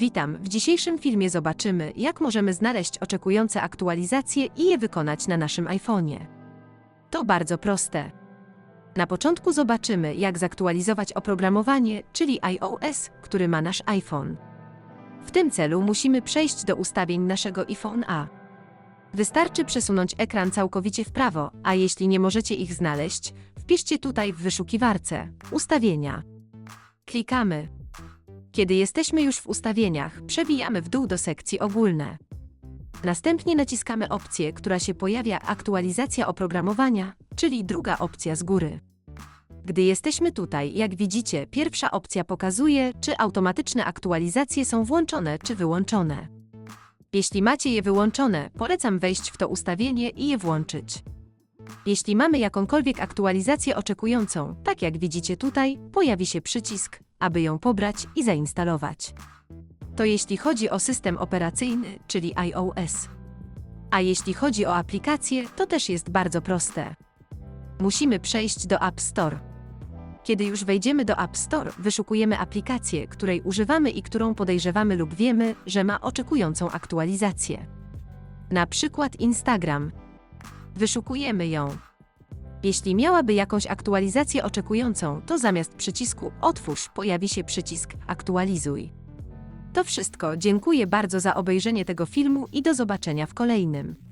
Witam. W dzisiejszym filmie zobaczymy, jak możemy znaleźć oczekujące aktualizacje i je wykonać na naszym iPhone'ie. To bardzo proste. Na początku zobaczymy, jak zaktualizować oprogramowanie, czyli iOS, który ma nasz iPhone. W tym celu musimy przejść do ustawień naszego iPhone A. Wystarczy przesunąć ekran całkowicie w prawo, a jeśli nie możecie ich znaleźć, wpiszcie tutaj w wyszukiwarce Ustawienia. Klikamy. Kiedy jesteśmy już w ustawieniach, przewijamy w dół do sekcji ogólne. Następnie naciskamy opcję, która się pojawia aktualizacja oprogramowania, czyli druga opcja z góry. Gdy jesteśmy tutaj, jak widzicie, pierwsza opcja pokazuje, czy automatyczne aktualizacje są włączone czy wyłączone. Jeśli macie je wyłączone, polecam wejść w to ustawienie i je włączyć. Jeśli mamy jakąkolwiek aktualizację oczekującą, tak jak widzicie tutaj, pojawi się przycisk, aby ją pobrać i zainstalować. To jeśli chodzi o system operacyjny, czyli iOS. A jeśli chodzi o aplikacje, to też jest bardzo proste. Musimy przejść do App Store. Kiedy już wejdziemy do App Store, wyszukujemy aplikację, której używamy i którą podejrzewamy lub wiemy, że ma oczekującą aktualizację. Na przykład Instagram. Wyszukujemy ją. Jeśli miałaby jakąś aktualizację oczekującą, to zamiast przycisku Otwórz pojawi się przycisk Aktualizuj. To wszystko. Dziękuję bardzo za obejrzenie tego filmu i do zobaczenia w kolejnym.